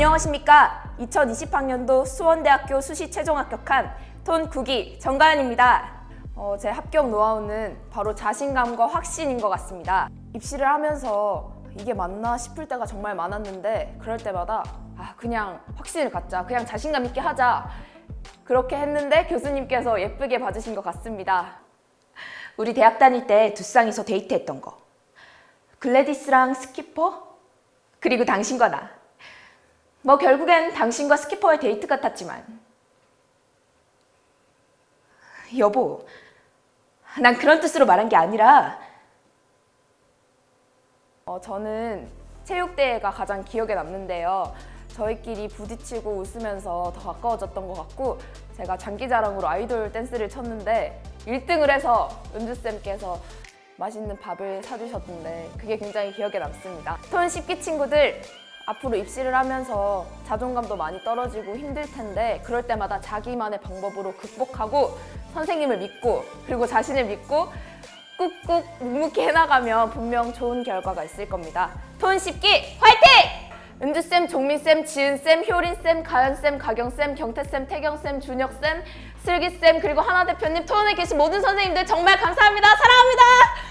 안녕하십니까. 2020학년도 수원대학교 수시 최종 합격한 톤 9기 정가연입니다. 어, 제 합격 노하우는 바로 자신감과 확신인 것 같습니다. 입시를 하면서 이게 맞나 싶을 때가 정말 많았는데 그럴 때마다 아, 그냥 확신을 갖자. 그냥 자신감 있게 하자. 그렇게 했는데 교수님께서 예쁘게 봐주신 것 같습니다. 우리 대학 다닐 때 두쌍이서 데이트했던 거. 글래디스랑 스키퍼? 그리고 당신과 나. 뭐 결국엔 당신과 스키퍼의 데이트 같았지만. 여보, 난 그런 뜻으로 말한 게 아니라. 어, 저는 체육대회가 가장 기억에 남는데요. 저희끼리 부딪히고 웃으면서 더 가까워졌던 것 같고 제가 장기자랑으로 아이돌 댄스를 췄는데 1등을 해서 은주쌤께서 맛있는 밥을 사주셨는데 그게 굉장히 기억에 남습니다. 톤 10기 친구들 앞으로 입시를 하면서 자존감도 많이 떨어지고 힘들 텐데 그럴 때마다 자기만의 방법으로 극복하고 선생님을 믿고 그리고 자신을 믿고 꾹꾹 묵묵히 해나가면 분명 좋은 결과가 있을 겁니다. 톤 10기 화이팅! 은주쌤, 종민쌤, 지은쌤, 효린쌤, 가연쌤, 가경쌤, 경태쌤, 태경쌤, 준혁쌤, 슬기쌤 그리고 하나 대표님 톤에 계신 모든 선생님들 정말 감사합니다. 사랑합니다.